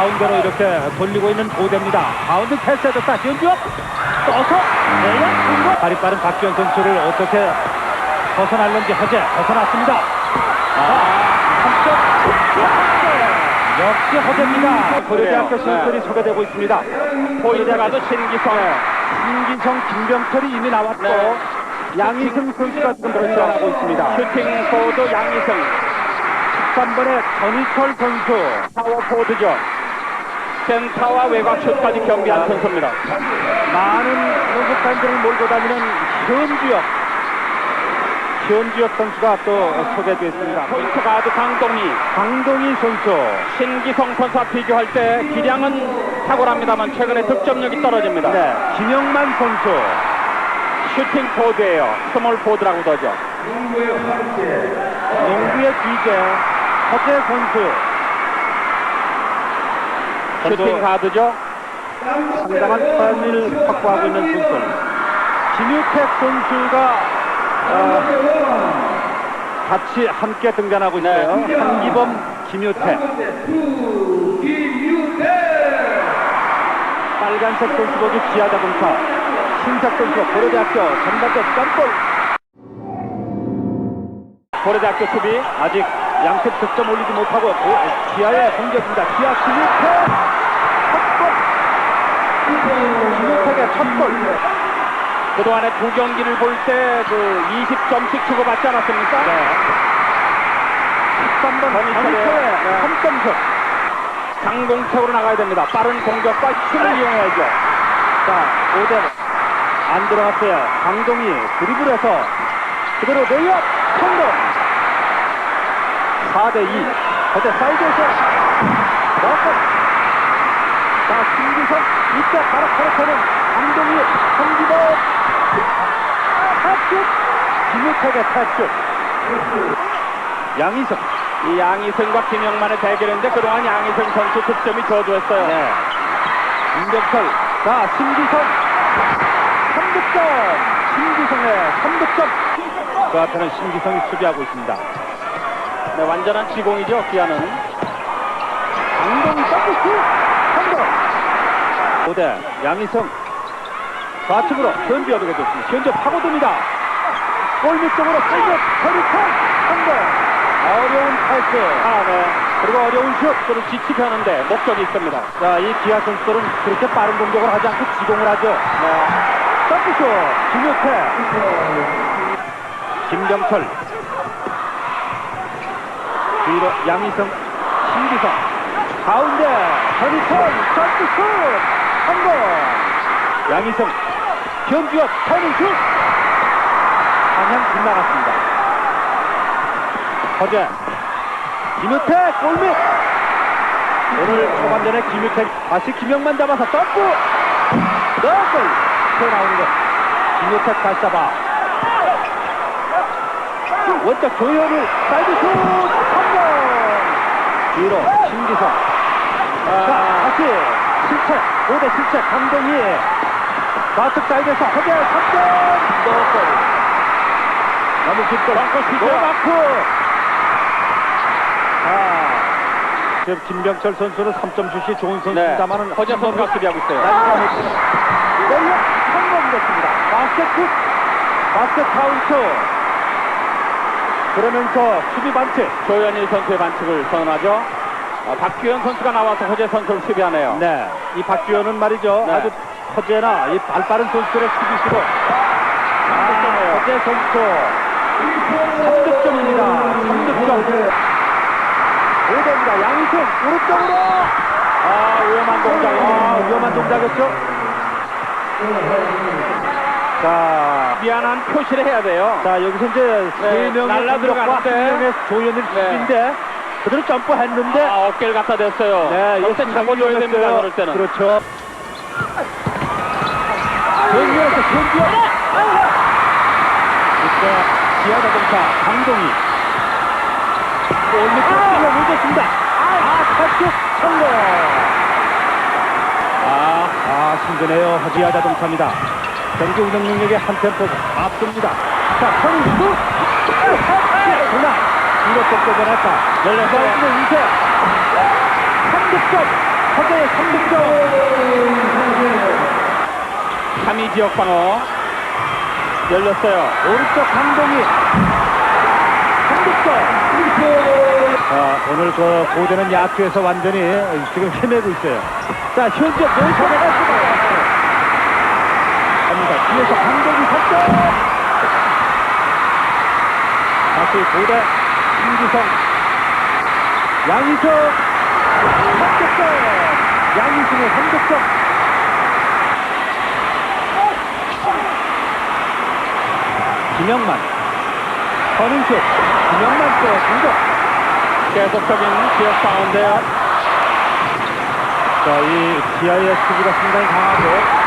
가운데로 이렇게 돌리고 있는 고대입니다. 가운데 패스해줬다. 현주업 떠서 내야 승부. 발이 빠른 박지원 선수를 어떻게 벗어날는지 허재 벗어났습니다. 아, 3점. 역시 허재입니다. 고려대학교 선수들이 소개되고 있습니다. 포인트가도 신기성. 신기성, 김병철이 이미 나왔고 네. 양희승 선수가 지금 등장하고 있습니다. 슈팅 포드 양희승. 13번의 전희철 선수. 파워포드죠. 센터와 외곽 슛까지 경비한 선수입니다. 많은 팬들을 몰고 다니는 현주혁 현주혁 선수가 또 소개되었습니다. 포인트 가드 강동희, 강동희 선수 신기성 선수와 비교할 때 기량은 탁월합니다만 최근에 득점력이 떨어집니다. 네, 김영만 선수 슈팅 포드예요. 스몰 포드라고 그러죠. 농구의 귀재 허재 선수 슈팅 가드죠. 상당한 편을 확보하고 있는 선수 김유택 선수가 어, 같이 함께 등장하고 있어요. 네. 한기범, 김유택 빨간색 선수복이 기아자동차 신석 선수 고려대학교 전반전 깜골 고려대학교 수비 아직 양측 득점 올리지 못하고 고- 기아의 공격입니다. 기아 김유택 첫골 김유택의 첫골 그동안에 두 경기를 볼 때 그 20점씩 주고받지 않았습니까? 네. 13번 전희철의, 전희철의 네. 3점슛 상공책으로 나가야 됩니다. 빠른 공격과 힘을 이용해야죠. 자 5대 안 들어갔어요. 강동희 드리블해서 그대로 레이업 성공 4대2 어제 사이드에서 넣었고 자 신기선 이때 바로 커르쳐는 강동희 한기범 탑슛 김우택의 탑슛 양희석 이 양희승과 김영만의 대결인데 그동안 양희승 선수 득점이 저조했어요. 네. 임병철. 자, 신기성. 3득점. 신기성의 3득점. 그 앞에는 신기성이 수비하고 있습니다. 네, 완전한 지공이죠, 기아는. 강동희 서비스. 성공. 5대 양희성. 좌측으로 어떻게 됐습니다. 현지 파고듭니다. 골밑 쪽으로 살격. 허리콘. 성공. 어려운 패스. 아, 네. 그리고 어려운 슛. 서로 지치하는데 목적이 있습니다. 자, 이 기아 선수들은 그렇게 빠른 공격을 하지 않고 지공을 하죠. 네. 서비스 김효태 김경철 뒤로 양희성 신기성. 가운데 전희철 서비스 성공 양희성 현주엽 터닝슛! 방향 빗나갔습니다. 허재 김효태 골밑! 오늘 초반전에 김효태 다시 김영만 잡아서 점프! 넣었골! 튀어나오는 것 김효택 다시 잡아. 원작 조현우 사이드 슛 뒤로 신기성. 자 다시 실책 5대 실책 강동희. 좌측 사이드에서 허재 3점. 넣었골 너무 깊고 노마크 자. 지금 김병철 선수는 3점 슛이 좋은 네. 선수입니다만은 허재 선수가 수비하고 있어요. 내려 성공됐습니다. 바스켓 바스켓 카운트. 그러면서 수비 반칙. 조현일 선수의 반칙을 선언하죠. 아, 박규현 선수가 나와서 허재 선수를 수비하네요. 네, 이 박규현은 말이죠. 네. 아주 허재나 이 발빠른 선수들의 수비수로. 아, 허재 선수 3득점입니다. 3득점. 5대입니다. 양희승 오른쪽으로. 아, 위험한 동작입니다. 아, 위험한 동작이었죠. 자, 미안한 표시를 해야 돼요. 자 여기서 이제 세 네, 날라 들어가는데. 명의 조현일 네. 수비인데 그대로 점프했는데 아, 어깨를 갖다 댔어요. 네, 이거 그때 잡아줘야 됩니다, 그럴 때는. 그렇죠. 현주에서 현주. 이때 기아자동차 강동희. 올밑으로 뛰어 늦었습니다. 아, 터치 성공. 아, 아, 힘드네요. 기아 자동차입니다. 경기 운영 능력의 한 템포 앞섭니다. 자, 슛. 그러나 뒤로 쫓겨져났다. 열렸어요. 이세 3득점. 허재의 3득점 3위 지역 방어 열렸어요. 오른쪽 강동이 3득점 자 오늘 그 고대는 야투에서 완전히 지금 헤매고 있어요 자 현재 몬터가 갑니다 뒤에서 강동이 석점! 다시 고대 김기성. 양희석 3득점! 양희승의 3득점! 김영만. 허닝슛 김영만 또 공격! 계속적인 지역 방어인데요. 자, 이 기아의 수비가 상당히 강하고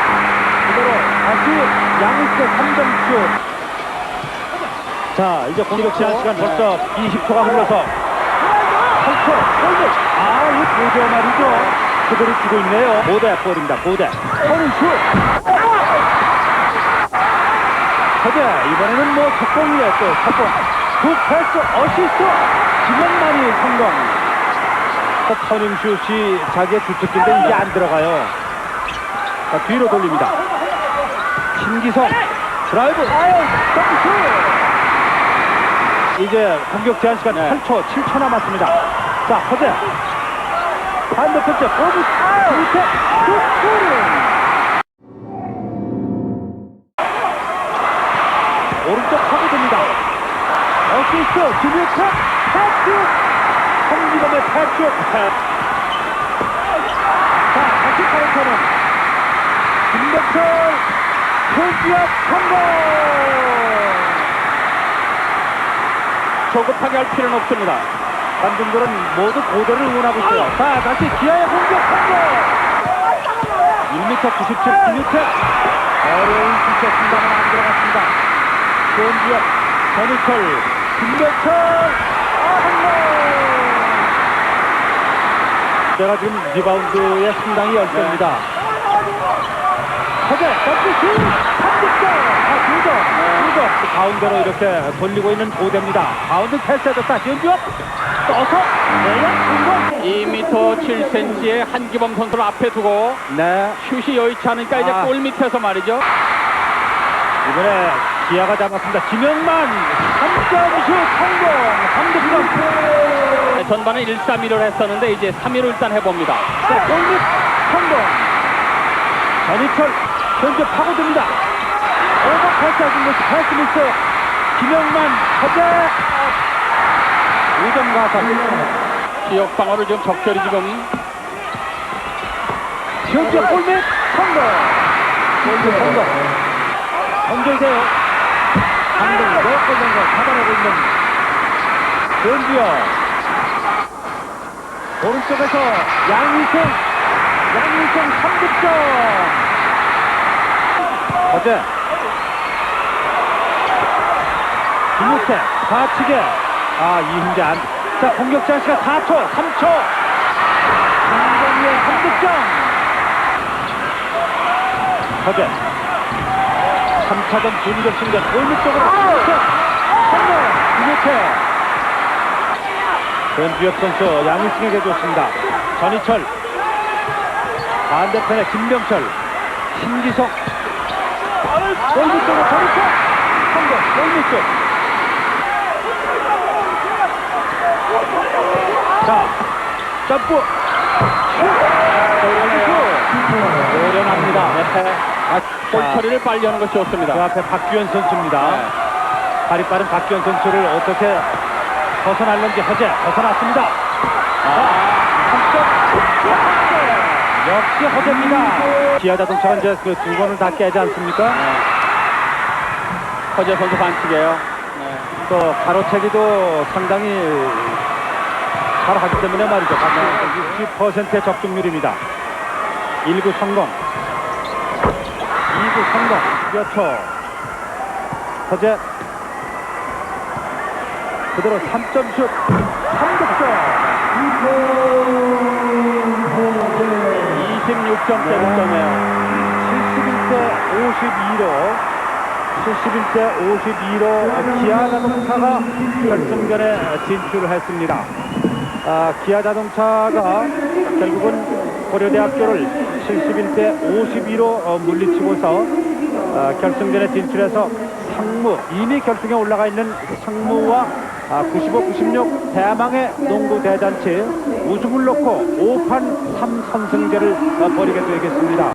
양희수의 3점슛. 자, 이제 공격 제한 시간 벌써 20초가 흘러서 8초, 골밑 아, 이 고대 말이죠. 그대로 뛰고 있네요. 고대 볼입니다, 고대. 허닝슛. 허재 이번에는 뭐 속공이에요 또 속공 두 패스 어시스트. 김영만이 성공. 터닝슛이 자기의 주특기인데 이게 안 들어가요. 자 뒤로 돌립니다 신기성. 드라이브. 점프 이제 공격 제한 시간 네. 8초 7초 남았습니다. 자 허재. 반대편째 보드 밑에 슛 오른쪽 파고듭니다. 어시스트 김유태 패스 홍기범의 패스 자 다시 파고터는 김백철 표지압 성공 조급하게 할 필요는 없습니다. 관중들은 모두 고대를 응원하고 있어요. 자 다시 기아의 공격 성공 1m 97 김유태 어려운 슛이었습니다만 안 들어갔습니다. 좋은 지역 전희철 김백철 아 한번 제가 지금 리바운드에 상당히 열세입니다. 허재 점프슛 3득점 아 2점 2점 가운데로 이렇게 돌리고 있는 고대입니다. 가운데 패스해줬다 지은주업 떠서 내야 성공 2m 7cm의 한기범 선수를 앞에 두고 네 슛이 여의치 않으니까 이제 아. 골 밑에서 말이죠. 이번에 기아가 잡았습니다. 김영만 3점슛 성공 3득점 네, 전반에 1, 3, 1을 했었는데 이제 3위로 일단 해봅니다. 자, 골밑 성공. 전희철 현재 파고듭니다. 오버 패스하신 것이 패스 미스. 김영만 허재. 5점 가서 지역 방어를 지금 적절히 지금 현재 골밑 성공. 골밑 성공. 연결돼요. 강동 몇골 정도 잡아내고 있는 변주여. 오른쪽에서 양희승. 양희승 3득점. 어제. 김우태 좌측에. 아 이훈재 안. 자 공격 제한 시간 4초 3초. 김동희의 3득점. 어제. 3차전 준결 승전 골밑 쪽으로 김우태. 성공 김우태. 변주엽 선수 양희승에게 줬습니다. 전희철. 반대편에 김병철. 신기석 골밑 쪽으로 전희철 성공 골밑 쪽 자, 점프 슛 노련합니다. 아, 골 처리를 빨리 하는 것이 그 좋습니다. 앞에 박규현 선수입니다. 네. 발이 빠른 박규현 선수를 어떻게 벗어날는지 허재 벗어났습니다. 아, 역시 허재입니다. 기아 자동차가 이제 그 두 번을 다 깨지 않습니까? 네. 허재 선수 반칙이에요. 네. 또 가로채기도 상당히 잘 하기 때문에 말이죠. 선수 60%의 적중률입니다. 1구 성공. 2구 성공. 몇 초. 허재. 그대로 3점 슛. 3득점. 6점대 득점해요. 71대 52로 71대 52로 기아 자동차가 결승전에 진출을 했습니다. 아, 기아 자동차가 결국은 고려대학교를 71대 52로 어, 물리치고서 아, 결승전에 진출해서 상무 이미 결승에 올라가 있는 상무와 아, 95, 96 대망의 농구 대잔치 우승을 놓고 5판 3선승제를 벌이게 되겠습니다.